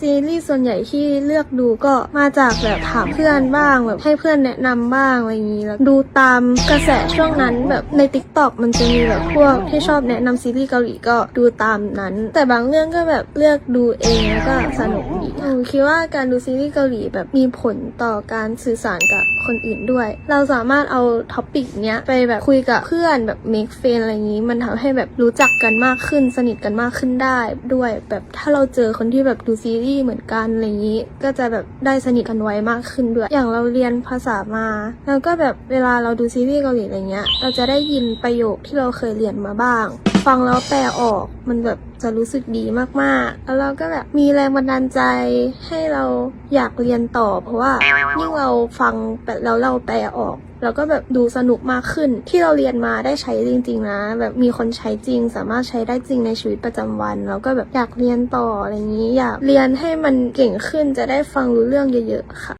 ซีรีส์ส่วนใหญ่ที่เลือกดูก็มาจากแบบถามเพื่อนบ้างแบบให้เพื่อนแนะนำบ้างอะไรอย่างนี้แล้วดูตามกระแสช่วงนั้นแบบใน t ิ k t o k มันจะมีแบบพวกที่ชอบแนะนำซีรีส์เกาหลีก็ดูตามนั้น แต่บางเรื่องก็แบบเลือกดูเองแล้วก็สนุกดีหนูคิดว่าการดูซีรีส์เกาหลีแบบมีผลต่อการสื่อสารกับคนอื่นด้วย เราสามารถเอาท็อปิกเนี้ยไปแบบคุยกับเพื่อนแบบ make friend อะไรอย่างนี้ มันทำให้แบบรู้จักกันมากขึ้นสนิทกันมากขึ้นได้ด้วย แบบถ้าเราเจอคนที่แบบดูซีรีส์เหมือนกันอะไรอย่างนี้ ก็จะแบบได้สนิทกันไวมากขึ้นด้วย อย่างเราเรียนภาษามาแล้วก็แบบเวลาเราดูซีรีส์เกาหลีอะไรเงี้ย เราจะได้ยินประโยคที่เราเคยเรียนมาบ้าง ฟังแล้วแปลออกมันแบบจะรู้สึกดีมากๆ แล้วเราก็แบบมีแรงบันดาลใจให้เราอยากเรียนต่อ เพราะว่ายิ่งเราฟังแล้วเราแปลออก เราก็แบบดูสนุกมากขึ้น ที่เราเรียนมาได้ใช้จริง ๆ นะ แบบมีคนใช้จริง สามารถใช้ได้จริงในชีวิตประจำวัน แล้วก็แบบอยากเรียนต่ออะไรอย่างนี้ อยากเรียนให้มันเก่งขึ้นจะได้ฟังรู้เรื่องเยอะๆค่ะ